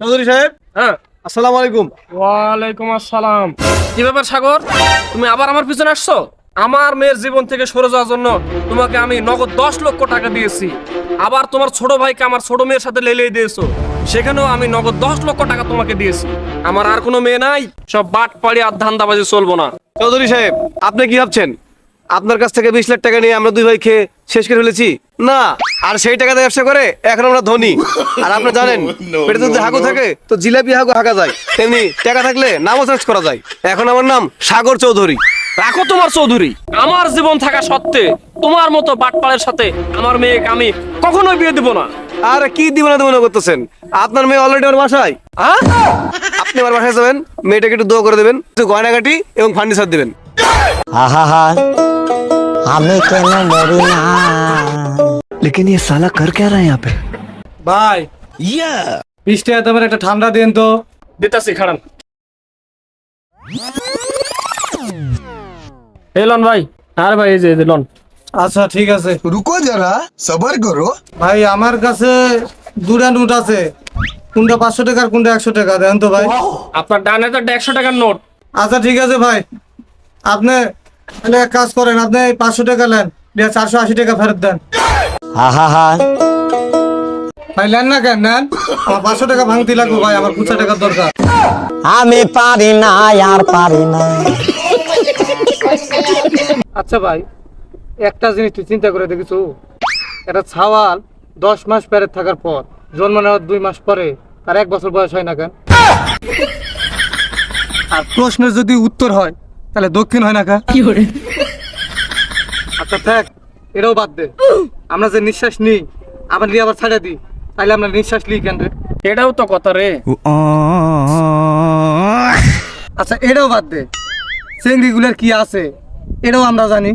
চৌধুরী সাহেব? হ্যাঁ। আসসালামু আলাইকুম। ওয়ালাইকুম আসসালাম। কি ব্যাপার সাগর? তুমি আবার আমার পিছনে আসছো? আমার মেয়ের জীবন থেকে সরে যাওয়ার জন্য তোমাকে আমি নগদ দশ লক্ষ টাকা দিয়েছি। আবার তোমার ছোট ভাইকে আমার ছোট মেয়ের সাথে লেলিয়ে দিয়েছ। সেখানেও আমি নগদ দশ লক্ষ টাকা তোমাকে দিয়েছি। আমার আর কোনো মেয়ে নাই। সব বাট পাড়ি আর ধান্দাবাজি চলবো না। চৌধুরী সাহেব আপনি কি ভাবছেন? আপনার কাছ থেকে বিশ লাখ টাকা নিয়ে আমরা দুই ভাই খেয়ে শেষ করে ফেলেছি? না। আর সেই টাকাতে ব্যবসা করে এখন আমরা ধনী। আর আপনি জানেন পেটে যদি হাগু থাকে তো জিলাপি হাগু হাঁকা যায়। তেমনি টাকা থাকলে নামও চেঞ্জ করা যায়। এখন আমার নাম সাগর চৌধুরী। রাখো তোমার চৌধুরী। আমার জীবন থাকা সত্ত্বে তোমার মতো বাটপাড়ের সাথে আমার মেয়েকে আমি কখনোই বিয়ে দিব না। আর কি দিব না মনে করতেছেন? আপনার মেয়ে অলরেডি আমার বাসায়। হ্যাঁ? আপনি আমার বাসায় যাবেন মেয়েটাকে একটু দোয়া করে দেবেন একটু গয়নাগাটি এবং ফার্নিচার দেবেন। আহা আমি কেন মরি না लेकिन ये साला कर क्या रहा है यहाँ पे ভাই বিশ টাকা দামের একটা ঠান্ডা দেন তো দিতাছি খাড়ান এই লন ভাই আর ভাই এই যে এই যে লন আচ্ছা ঠিক আছে रुको जरा सबर करो ভাই আমার কাছে দুটা নোট আছে কোনটা পাঁচশো টাকার কোনটা একশো টাকা দেন তো ভাই আপনার ডানে তো একশো টাকার নোট আচ্ছা ঠিক আছে ভাই আপনি তাহলে এক কাজ করেন আপনি পাঁচশো টাকা নেন দিয়ে চারশো আশি টাকা ফেরত দেন। আহা ভাই নেন না কেন নেন। আমার পাঁচশো টাকা ভাঙতি লাগবে ভাই আমার পঁচাশ টাকার দরকার। আমি পারি না আর পারি না। আচ্ছা ভাই একটা জিনিস তুই চিন্তা করে দেখিস একটা ছাওয়াল দশ মাস পেরে থাকার পর জন্ম নেওয়ার দুই মাস পরে তার এক বছর বয়স হয় না কেন? আর প্রশ্নের যদি উত্তর হয় তাহলে দক্ষিণ হয় না কেন আচ্ছা থাক এটাও বাদ দে। আমরা যে নিঃশ্বাস নিই আবার নিয়ে আবার ছাড়া দিই তাহলে আমরা নিঃশ্বাস নিই কেন রে? এটাও তো কথা রে। আচ্ছা এটাও বাদ দে। চিংড়িগুলোর কি আছে এটাও আমরা জানি।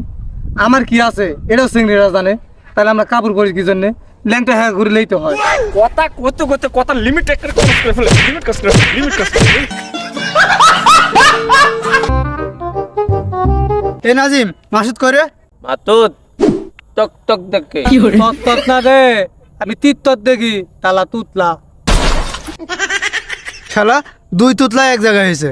আমার কি আছে এটাও চিংড়িরা জানে। তাহলে আমরা কাপড় পরি কি জন্যে? ল্যাংটা হ্যাঁ ঘুরলেই তো হয়। কথা করতে করতে কথা লিমিট করে লিমিট লিমিট এ নাজিম মাসুদ করে মাতুদ টক টক দেখে। তত তত না রে আমি তিত তত দেখি তালা তুতলা। খেলা দুই তুতলা এক জায়গায় হয়েছে